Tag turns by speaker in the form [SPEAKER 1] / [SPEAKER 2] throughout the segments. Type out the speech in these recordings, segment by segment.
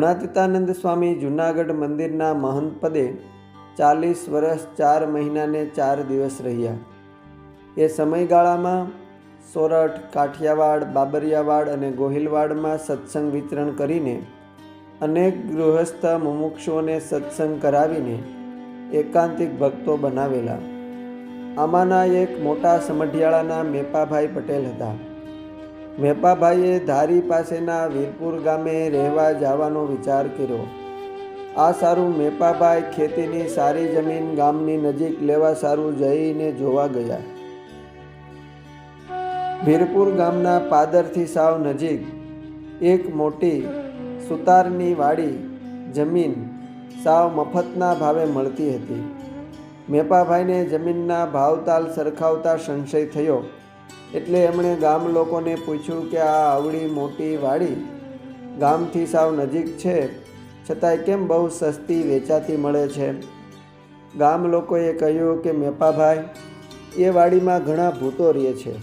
[SPEAKER 1] ગુણાતીતાનંદ સ્વામી જૂનાગઢ મંદિરના મહંત પદે ચાલીસ વર્ષ ચાર મહિનાને ચાર દિવસ રહ્યા. એ સમયગાળામાં સોરઠ, કાઠિયાવાડ, બાબરિયાવાડ અને ગોહિલવાડમાં સત્સંગ વિતરણ કરીને અનેક ગૃહસ્થ મુમુક્ષુઓને સત્સંગ કરાવીને એકાંતિક ભક્તો બનાવેલા. આમાંના એક મોટા સમઢિયાળાના મેપાભાઈ પટેલ હતા. મેપાભાઈએ ધારી પાસેના વીરપુર ગામે રહેવા જવાનો વિચાર કર્યો. આ સારું મેપાભાઈ ખેતીની સારી જમીન ગામની નજીક લેવા સારું જઈને જોવા ગયા. વીરપુર ગામના પાદરથી સાવ નજીક એક મોટી સુતારની વાડી જમીન સાવ મફતના ભાવે મળતી હતી. મેપાભાઈને જમીનના ભાવતાલ સરખાવતા સંશય થયો. એટલે એમણે ગામ લોકોને પૂછ્યું કે આ આવડી મોટી વાડી ગામથી સાવ નજીક છે, છતાંય કેમ બહુ સસ્તી વેચાતી મળે છે? ગામ લોકોએ કહ્યું કે, મેપાભાઈ, એ વાડીમાં ઘણા ભૂતો રહે છે.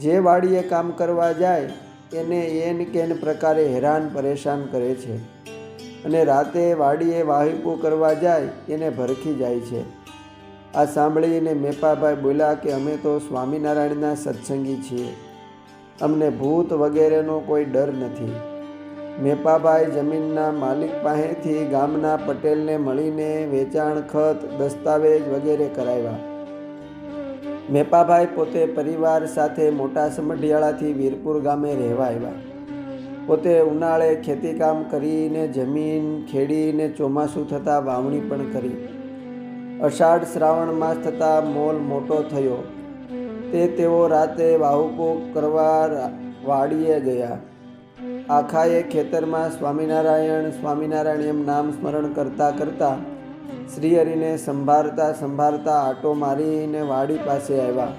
[SPEAKER 1] જે વાડીએ કામ કરવા જાય, એને એન કેન પ્રકારે હેરાન પરેશાન કરે છે. અને રાતે વાડીએ વાહિપો કરવા જાય, એને ભરખી જાય છે. આ સાંભળીને મેપાભાઈ બોલ્યા કે અમે તો સ્વામિનારાયણના સત્સંગી છીએ. અમને ભૂત વગેરેનો કોઈ ડર નથી. મેપાભાઈ જમીનના માલિક પાસેથી ગામના પટેલને મળીને વેચાણ, ખત, દસ્તાવેજ વગેરે કરાવ્યા. મેપાભાઈ પોતે પરિવાર સાથે મોટા સમઢિયાળાથી વીરપુર ગામે રહેવા આવ્યા. પોતે ઉનાળે ખેતીકામ કરીને જમીન ખેડીને ચોમાસું થતાં વાવણી પણ કરી. અષાઢ શ્રાવણ માસ થતાં મોલ મોટો થયો. તે તેઓ રાતે વાહુકો કરવા વાડીએ ગયા. આખાએ ખેતરમાં સ્વામિનારાયણ સ્વામિનારાયણ એમ નામ સ્મરણ કરતાં કરતાં શ્રીહરિને સંભાળતા સંભાળતા આટો મારીને વાડી પાસે આવ્યા.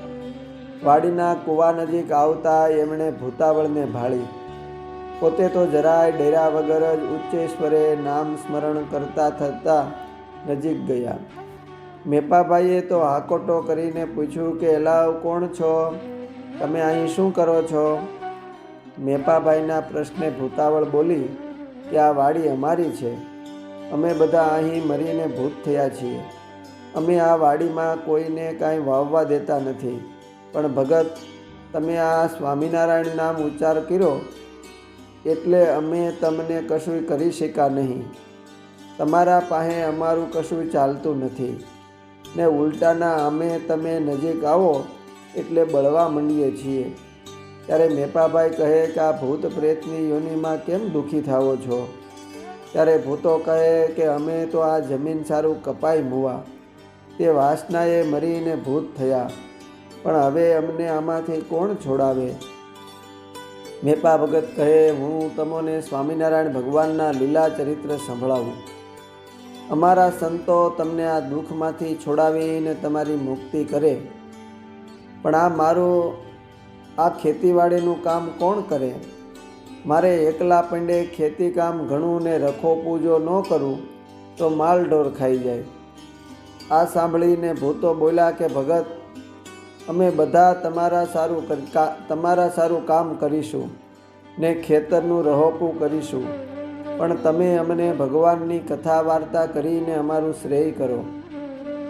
[SPEAKER 1] વાડીના કૂવા નજીક આવતા એમણે ભૂતાવળને ભાળી. પોતે તો જરાય ડેરા વગર જ ઉચ્ચેશ્વરે નામ સ્મરણ કરતા થતાં નજીક ગયા. મેપાભાઈએ તો હાકોટો કરીને પૂછ્યું કે, એલાવ કોણ છો? તમે અહીં શું કરો છો? મેપાભાઈના પ્રશ્ને ભૂતાવળ બોલી કે, આ વાડી અમારી છે. અમે બધા અહીં મરીને ભૂત થયા છીએ. અમે આ વાડીમાં કોઈને કાંઈ વાવવા દેતા નથી. પણ ભગત, તમે આ સ્વામિનારાયણ નામ ઉચ્ચાર કર્યો એટલે અમે તમને કશું કરી શક્યા નહીં. તમારા પાસે અમારું કશું ચાલતું નથી. ને ઉલટાના અમે તમે નજીક આવો એટલે બળવા માંડીએ છીએ. ત્યારે મેપાભાઈ કહે કે આ ભૂત પ્રેતની યોનિમાં કેમ દુઃખી થાવો છો? ત્યારે ભૂતો કહે કે અમે તો આ જમીન સારું કપાઈ મૂવા. તે વાસનાએ મરીને ભૂત થયા. પણ હવે અમને આમાંથી કોણ છોડાવે? મેપા ભગત કહે, હું તમને સ્વામિનારાયણ ભગવાનના લીલા ચરિત્ર સંભળાવું. અમારા સંતો તમને આ દુઃખમાંથી છોડાવીને તમારી મુક્તિ કરે. પણ આ મારું, આ ખેતીવાડીનું કામ કોણ કરે? મારે એકલા પંડે ખેતી કામ ઘણું ને રખો પૂજો ન કરું, તો માલઢોર ખાઈ જાય. આ સાંભળીને ભૂતો બોલ્યા કે, ભગત, અમે બધા તમારા સારું તમારા સારું કામ કરીશું ને ખેતરનું રહોપું કરીશું. પણ તમે અમને ભગવાનની કથા વાર્તા કરીને અમારું શ્રેય કરો.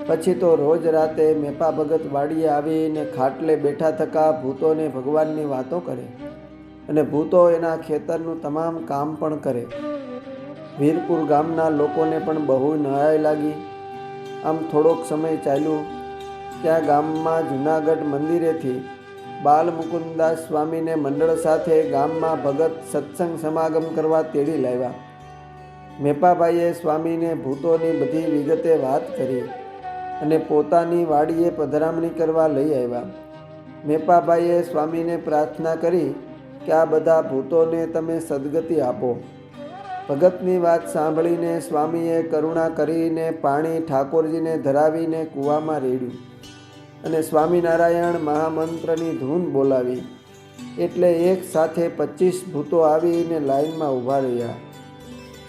[SPEAKER 1] પછી તો રોજ રાતે મેપા ભગત વાડીએ આવીને ખાટલે બેઠા થકા ભૂતોને ભગવાનની વાતો કરે અને ભૂતો એના ખેતરનું તમામ કામ પણ કરે. વીરપુર ગામના લોકોને પણ બહુ નહાય લાગી. આમ થોડોક સમય ચાલ્યું. ત્યાં ગામમાં જૂનાગઢ મંદિરેથી બાલમુકુદાસ સ્વામીને મંડળ સાથે ગામમાં ભગત સત્સંગ સમાગમ કરવા તેડી લાવ્યા. મેપાભાઈએ સ્વામીને ભૂતોની બધી વિગતે વાત કરી અને પોતાની વાડીએ પધરામણી કરવા લઈ આવ્યા. મેપાભાઈએ સ્વામીને પ્રાર્થના કરી કે આ બધા ભૂતોને તમે સદગતિ આપો. ભગતની વાત સાંભળીને સ્વામીએ કરુણા કરીને પાણી ઠાકોરજીને ધરાવીને કૂવામાં રેડ્યું. અને સ્વામિનારાયણ મહામંત્રની ધૂન બોલાવી. એટલે એક સાથે પચીસ ભૂતો આવીને લાઈનમાં ઊભા રહ્યા.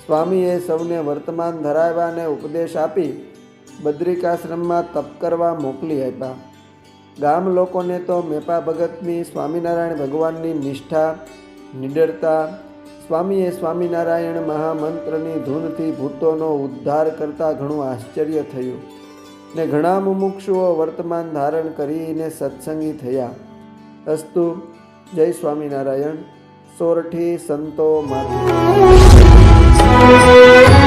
[SPEAKER 1] સ્વામીએ સૌને વર્તમાન ધરાવ્યાને ઉપદેશ આપી બદ્રિકાશ્રમમાં તપ કરવા મોકલી આપ્યા. ગામ લોકોને તો મેપા ભગતની સ્વામિનારાયણ ભગવાનની નિષ્ઠા, નિડરતા, સ્વામીએ સ્વામિનારાયણ મહામંત્રની ધૂનથી ભૂતોનો ઉદ્ધાર કરતાં ઘણું આશ્ચર્ય થયું. ને ઘણા મુમુક્ષુઓ વર્તમાન ધારણ કરીને સત્સંગી થયા. અસ્તુ જય સ્વામિનારાયણ. સોરઠી સંતો માતા.